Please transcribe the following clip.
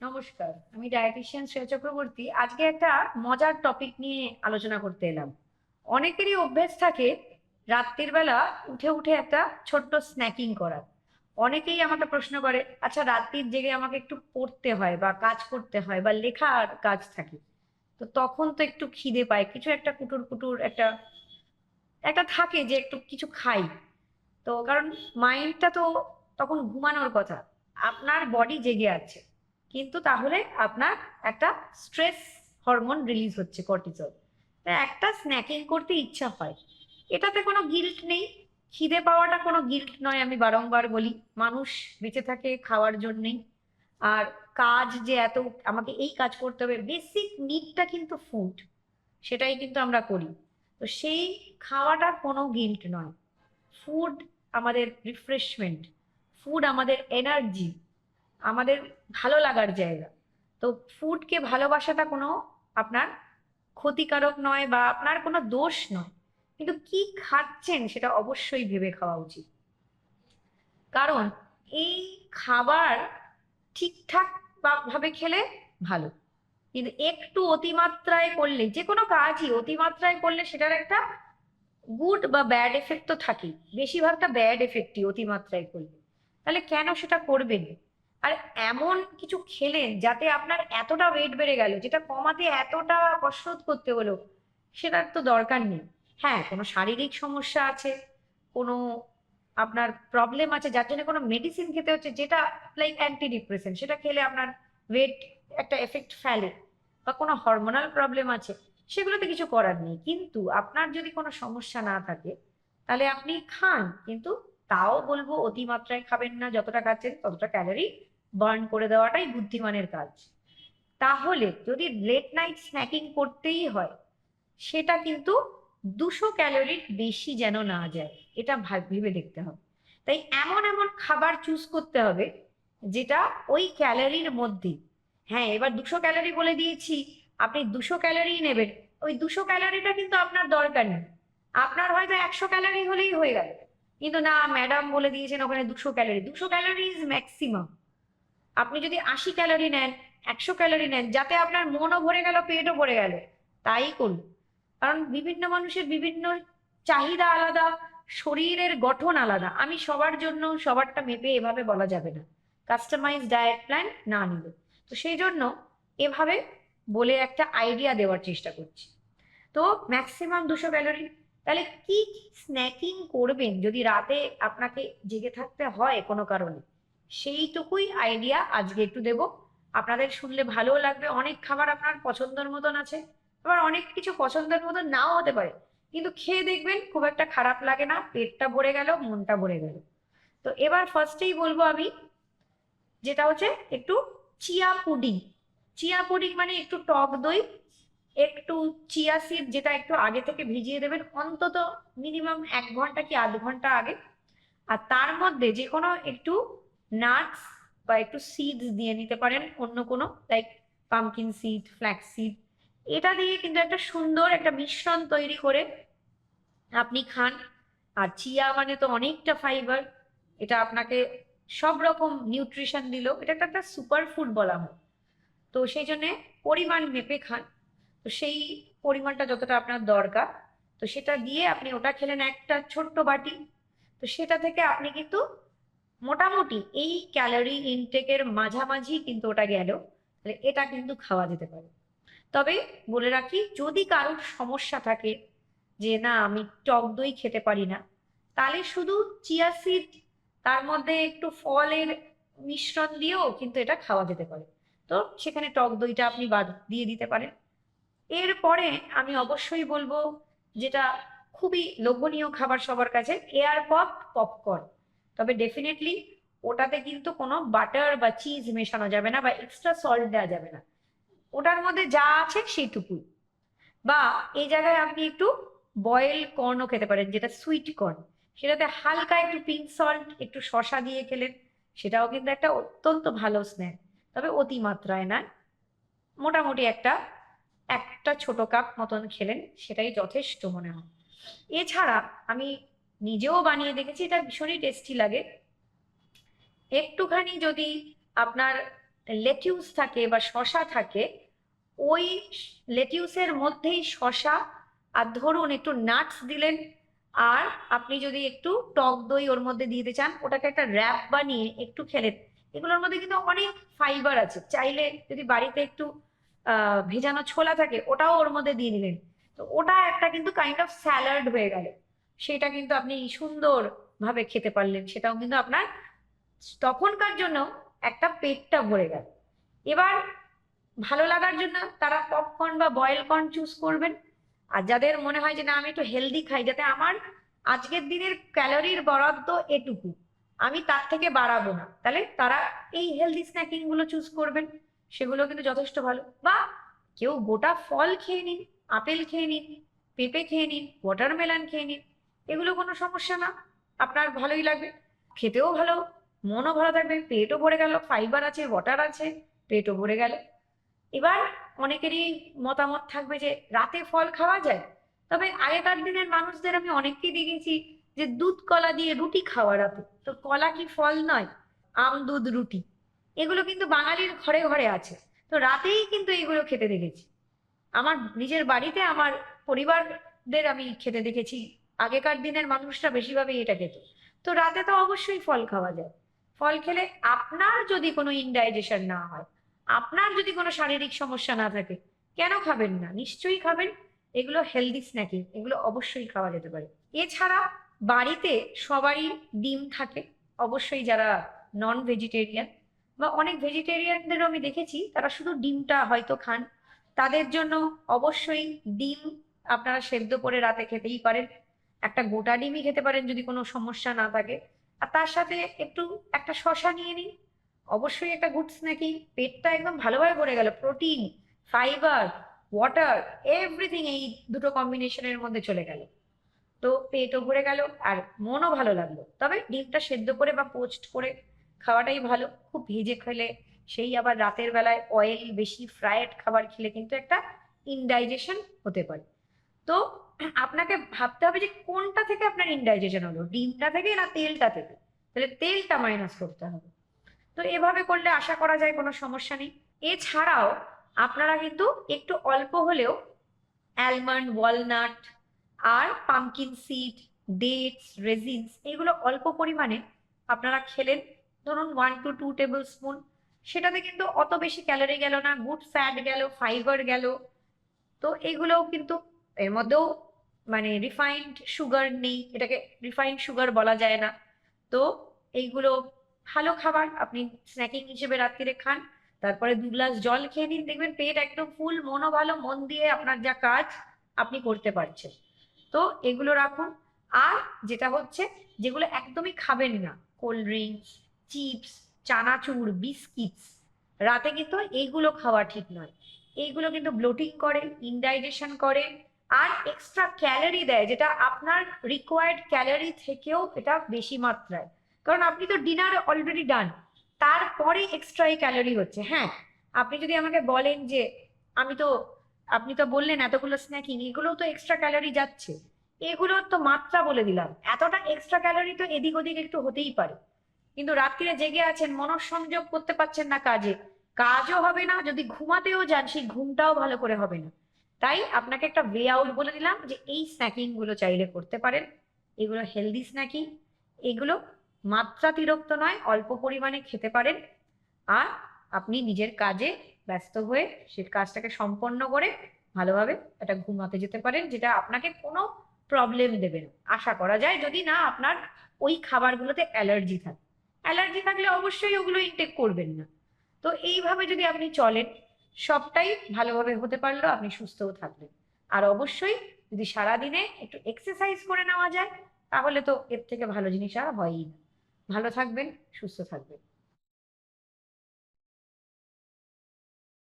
নমস্কার, আমি ডায়েটিশিয়ান শ্রেয়া চক্রবর্তী। আজকে একটা মজার টপিক নিয়ে আলোচনা করতে এলাম। অনেকেরই অভ্যেস থাকে রাত্রির বেলা উঠে উঠে একটা ছোট্ট স্ন্যাকিং করার। অনেকেই আমাকে প্রশ্ন করে আচ্ছা রাত্রির জেগে আমাকে একটু পড়তে হয় বা কাজ করতে হয় বা লেখার কাজ থাকে। তো তখন তো একটু খিদে পায়, কিছু একটা কুটুর কুটুর একটা একটা থাকে যে একটু কিছু খাই। তো কারণ মাইন্ডটা তো তখন ঘুমানোর কথা। আপনার বডি জেগে আছে। কিন্তু তাহলে আপনার একটা স্ট্রেস হরমোন রিলিজ হচ্ছে কর্টিসল তা একটা স্ন্যাকিং করতে ইচ্ছা হয়, এটাতে কোনো গিল্ট নেই। খিদে পাওয়াটা কোনো গিল্ট নয়, আমি বারংবার বলি, মানুষ বেঁচে থাকে খাওয়ার জন্যেই। আর কাজ যে এত, আমাকে এই কাজ করতে হবে বেসিক নিডটা কিন্তু ফুড সেটাই কিন্তু আমরা করি। তো সেই খাওয়াটা কোনো গিল্ট নয়। ফুড আমাদের রিফ্রেশমেন্ট ফুড আমাদের এনার্জি আমাদের ভালো লাগার জায়গা। তো ফুডকে ভালোবাসাটা কোনো আপনার ক্ষতিকারক নয় বা আপনার কোনো দোষ নয়। কিন্তু কি খাচ্ছেন সেটা অবশ্যই ভেবে খাওয়া উচিত। কারণ এই খাবার ঠিকঠাক ভাবে খেলে ভালো। কিন্তু একটু অতিমাত্রায় করলে, যে কোনো কাজই অতিমাত্রায় করলে সেটার একটা গুড বা ব্যাড এফেক্ট তো থাকেই। বেশিরভাগটা ব্যাড এফেক্টই অতিমাত্রায় করলে। তাহলে কেন সেটা করবেন? আর এমন কিছু খেলেন যাতে আপনার এতটা ওয়েট বেড়ে গেল, যেটা কমাতে এতটা কসরত করতে হলো, সেটার তো দরকার নেই। হ্যাঁ কোনো শারীরিক সমস্যা আছে, কোনো আপনার প্রবলেম আছে, যার জন্য কোনো মেডিসিন খেতে হচ্ছে, যেটা লাইক অ্যান্টি ডিপ্রেশন সেটা খেলে আপনার ওয়েট একটা এফেক্ট ফেলে, বা কোনো হরমোনাল প্রবলেম আছে, সেগুলোতে কিছু করার নেই। কিন্তু আপনার যদি কোনো সমস্যা না থাকে, তাহলে আপনি খান, কিন্তু তাও বলব অতিমাত্রায় খাবেন না, যতটা খাচ্ছেন ততটা ক্যালোরি বার্ন করে দেওয়াটাই বুদ্ধিমানের কাজ। তাহলে যদি লেট নাইট স্ন্যাকিং করতেই হয়, সেটা কিন্তু দুশো ক্যালোরির বেশি যেন না যায়, এটা ভাব- ভেবে দেখতে হবে। তাই এমন এমন খাবার চুজ করতে হবে, যেটা ওই ক্যালোরির মধ্যে হ্যাঁ এবার দুশো ক্যালোরি বলে দিয়েছি, আপনি দুশো ক্যালোরি নেবেন। ওই দুশো ক্যালোরিটা কিন্তু আপনার দরকার নেই। আপনার হয়তো একশো ক্যালোরি হলেই হয়ে গেল। কিন্তু না ম্যাডাম বলে দিয়েছেন ওখানে দুশো ক্যালোরি দুশো ক্যালোরি ইজ ম্যাক্সিমাম আপনি যদি আশি ক্যালোরি নেন, একশো ক্যালোরি নেন, যাতে আপনার মনও ভরে গেল, পেটও ভরে গেল, তাই করুন। কারণ বিভিন্ন মানুষের বিভিন্ন চাহিদা আলাদা, শরীরের গঠন আলাদা। আমি সবার জন্য সবারটা মেপে এভাবে বলা যাবে না। কাস্টমাইজ ডায়েট প্ল্যান না নিলে। তো সেই জন্য এভাবে বলে একটা আইডিয়া দেওয়ার চেষ্টা করছি। তো ম্যাক্সিমাম দুশো ক্যালোরি তাহলে কি স্ন্যাকিং করবেন? যদি রাতে আপনাকে জেগে থাকতে হয় কোনো কারণে সেইটুকুই আইডিয়া আজকে একটু দেব। আপনাদের শুনলে ভালোও লাগবে, অনেক খাবার আপনার পছন্দের মতন আছে, আবার অনেক কিছু পছন্দের মতন নাও হতে পারে, কিন্তু খেয়ে দেখবেন খুব একটা খারাপ লাগে না, পেটটা ভরে গেল, মনটা ভরে গেল। তো এবার ফার্স্টেই বলব আমি, যেটা হচ্ছে একটু চিয়া পুডিং চিয়া পুডিং মানে একটু টক দই, একটু চিয়া সিড যেটা একটু আগে থেকে ভিজিয়ে দেবেন, অন্তত মিনিমাম এক ঘণ্টা কি আধ ঘণ্টা আগে। আর তার মধ্যে যে কোনো একটু নাটস বা একটু সিডস দিয়ে নিতে পারেন, অন্য কোনো like pumpkin seed flax seed এটা দিয়ে কিন্তু একটা সুন্দর একটা মিশ্রণ তৈরি করে আপনি খান। আর চিয়া মানে তো অনেকটা ফাইবার এটা আপনাকে সব রকম নিউট্রিশন দিল। এটা একটা একটা সুপার ফুড বলা হয়। তো সেই জন্য পরিমাণ মেপে খান। তো সেই পরিমাণটা যতটা আপনার দরকার, তো সেটা দিয়ে আপনি ওটা খেলেন একটা ছোট্ট বাটি। তো সেটা থেকে আপনি কিন্তু মোটামুটি এই ক্যালোরি ইনটেকের মাঝামাঝি কিন্তু ওটা গেল, তাহলে এটা কিন্তু খাওয়া যেতে পারে। তবে বলে রাখি, যদি কারোর সমস্যা থাকে যে না, আমি টক দই খেতে পারি না, তাহলে শুধু চিয়া সিড তার মধ্যে একটু ফলের মিশ্রণ দিয়েও কিন্তু এটা খাওয়া যেতে পারে। তো সেখানে টক দইটা আপনি বাদ দিয়ে দিতে পারেন। এরপরে আমি অবশ্যই বলব, যেটা খুবই লোভনীয় খাবার সবার কাছে এয়ার পপ পপকর্ন তবে ডেফিনেটলি ওটাতে কিন্তু কোনো বাটার বা চিজ মেশানো যাবে না বা এক্সট্রা সল্ট দেওয়া যাবে না। ওটার মধ্যে যা আছে সেইটুকুই বা এই জায়গায় আপনি একটু বয়েল কর্নও খেতে পারেন, যেটা সুইট কর্ন সেটাতে হালকা একটু পিঙ্ক সল্ট একটু শশা দিয়ে খেলেন, সেটাও কিন্তু একটা অত্যন্ত ভালো স্ন্যাক তবে অতিমাত্রায় নয়। মোটামুটি একটা একটা ছোট কাপ মতন খেলেন, সেটাই যথেষ্ট মনে হয়। এছাড়া আমি নিজেও বানিয়ে দেখেছি, এটা ভীষণই টেস্টি লাগে। একটুখানি যদি আপনার লেটিউস থাকে বা শশা থাকে, ওই লেটিউসের মধ্যেই শশা আর ধরুন একটু নাটস দিলেন, আর আপনি যদি একটু টক দই ওর মধ্যে দিতে চান, ওটাকে একটা র্যাপ বানিয়ে একটু খেলেন এগুলোর মধ্যে কিন্তু অনেক ফাইবার আছে। চাইলে যদি বাড়িতে একটু ভেজানো ছোলা থাকে, ওটাও ওর মধ্যে দিয়ে দিলেন। তো ওটা একটা কিন্তু কাইন্ড অফ স্যালাড হয়ে গেল। সেটা কিন্তু আপনি সুন্দর ভাবে খেতে পারলেন। সেটাও কিন্তু আপনার তখনকার জন্য একটা পেটটা ভরে গেল। এবার ভালো লাগার জন্য তারা পপকর্ন বা বয়েল কর্ন চুজ করবেন। আর যাদের মনে হয় যে, না, আমি একটু হেলদি খাই, যাতে আমার আজকের দিনের ক্যালোরির বরাদ্দ এটুকু, আমি তার থেকে বাড়াবো না। তাহলে তারা এই হেলদি স্ন্যাকিংগুলো চুজ করবেন। সেগুলো কিন্তু যথেষ্ট ভালো। বা কেউ গোটা ফল খেয়ে নিন, আপেল খেয়ে নিন, পেঁপে খেয়ে নিন ওয়াটারমেলন খেয়ে নিন এগুলো কোনো সমস্যা না। আপনার ভালোই লাগবে। খেতেও ভালো, মনও ভালো থাকবে। পেটও ভরে গেল ফাইবার আছে ওয়াটার আছে, পেটও ভরে গেল। এবার অনেকেরই মতামত থাকবে যে, রাতে ফল খাওয়া যায়? তবে আগেকার দিনের মানুষদের আমি অনেককেই দেখেছি যে, দুধ কলা দিয়ে রুটি খাওয়া রাতে। তো কলা কি ফল নয়? আম, দুধ, রুটি। এগুলো কিন্তু বাঙালির ঘরে ঘরে আছে। তো রাতেই কিন্তু এগুলো খেতে দেখেছি। আমার নিজের বাড়িতে আমার পরিবারদের আমি খেতে দেখেছি। আগেকার দিনের মানুষরা বেশিরভাগই এটা খেত। তো রাতে তো অবশ্যই ফল খাওয়া যায়। ফল খেলে আপনার যদি কোনো ইনডাইজেশন না হয়, আপনার যদি কোনো শারীরিক সমস্যা না থাকে, কেন খাবেন না? নিশ্চয়ই খাবেন। এগুলো হেলদি স্ন্যাকিং এগুলো অবশ্যই খাওয়া যেতে পারে। এছাড়া বাড়িতে সবারই ডিম থাকে। অবশ্যই যারা নন ভেজিটেরিয়ান বা অনেক ভেজিটেরিয়ানদেরও আমি দেখেছি, তারা শুধু ডিমটা হয়তো খান। তাদের জন্য অবশ্যই ডিম আপনারা সেদ্ধ করে রাতে খেতেই পারেন। একটা গোটা ডিমই খেতে পারেন যদি কোনো সমস্যা না থাকে। আর তার সাথে একটু একটা শশা নিয়ে নিন। অবশ্যই একটা গুড স্ন্যাকিং পেটটা একদম ভালোভাবে ভরে গেল। প্রোটিন, ফাইবার, ওয়াটার, এভরিথিং এই দুটো কম্বিনেশনের মধ্যে চলে গেল। তো পেটও ভরে গেল আর মনও ভালো লাগল। তবে ডিমটা সেদ্ধ করে বা পোস্ট করে খাওয়াটাই ভালো। খুব ভেজে খেলে সেই আবার রাতের বেলায় অয়েল বেশি ফ্রায়েড খাবার খেলে কিন্তু একটা ইনডাইজেশন হতে পারে। তো আপনাকে ভাবতে হবে যে কোনটা থেকে আপনার ইনডাইজেশন হলো? ডিমটা থেকে না তেলটা থেকে? তাহলে তেলটা মাইনাস করতে হবে। তো এভাবে করলে আশা করা যায় কোনো সমস্যা নেই। এছাড়াও আপনারা কিন্তু একটু অল্প হলেও অ্যালমন্ড ওয়ালনাট আর পামকিন সিড ডেটস রেজিনস এগুলো অল্প পরিমাণে আপনারা খেলেন। ধরুন one two two table spoon সেটাতে কিন্তু অত বেশি ক্যালোরি গেল না গুড ফ্যাট গেল ফাইবার গেল। তো এগুলোও কিন্তু এর মধ্যেও মানে রিফাইন্ড সুগার নেই, এটাকে রিফাইন্ড সুগার বলা যায় না। তো এইগুলো ভালো খাবার, আপনি স্ন্যাকিং হিসেবে রাত্রিরে খান, তারপরে দু গ্লাস জল খেয়ে নিন, দেখবেন পেট একদম ফুল মনও ভালো, মন দিয়ে আপনার যা কাজ, আপনি করতে পারছেন। তো এগুলো রাখুন। আর যেটা হচ্ছে, যেগুলো একদমই খাবেন না cold drinks chips chanachur biscuits রাতে কিন্তু এইগুলো খাওয়া ঠিক নয়। এইগুলো কিন্তু ব্লোটিং করে ইনডাইজেশন করে আর এক্সট্রা ক্যালোরি দেয়, যেটা আপনার রিকোয়ার্ড ক্যালোরি থেকেও এটা বেশি মাত্রায়। কারণ আপনি তো ডিনার অলরেডি ডান তারপরে এক্সট্রা এই ক্যালোরি হচ্ছে। হ্যাঁ আপনি যদি আমাকে বলেন যে, আমি তো, আপনি তো বললেন এতগুলো স্ন্যাকিং এগুলোও তো এক্সট্রা ক্যালোরি যাচ্ছে। এগুলোর তো মাত্রা বলে দিলাম। এতটা এক্সট্রা ক্যালোরি তো এদিক ওদিক একটু হতেই পারে। কিন্তু রাত্রিরে জেগে আছেন, মনঃসংযোগ করতে পারছেন না কাজে। কাজও হবে না, যদি ঘুমাতেও যান, সেই ঘুমটাও ভালো করে হবে না। তাই আপনাকে একটা ওয়ে আউট বলে দিলাম যে এই স্ন্যাকিংগুলো চাইলে করতে পারেন। এগুলো হেলদি স্ন্যাকিং এগুলো মাত্রাতিরিক্ত নয়, অল্প পরিমাণে খেতে পারেন। আর আপনি নিজের কাজে ব্যস্ত হয়ে সে কাজটাকে সম্পন্ন করে ভালোভাবে এটা ঘুমাতে যেতে পারেন, যেটা আপনাকে কোনো প্রবলেম দেবে না। আশা করা যায় যদি না, আপনার ওই খাবারগুলোতে অ্যালার্জি থাকে। অ্যালার্জি থাকলে অবশ্যই ওগুলো ইনটেক করবেন না। তো এইভাবে যদি আপনি চলেন সবটাই ভালোভাবে হতে পারল, আপনি সুস্থও থাকবেন। আর অবশ্যই যদি সারাদিনে একটু এক্সারসাইজ করে নেওয়া যায়, তাহলে তো এর থেকে ভালো জিনিস আর হয়ই না। ভালো থাকবেন, সুস্থ থাকবেন।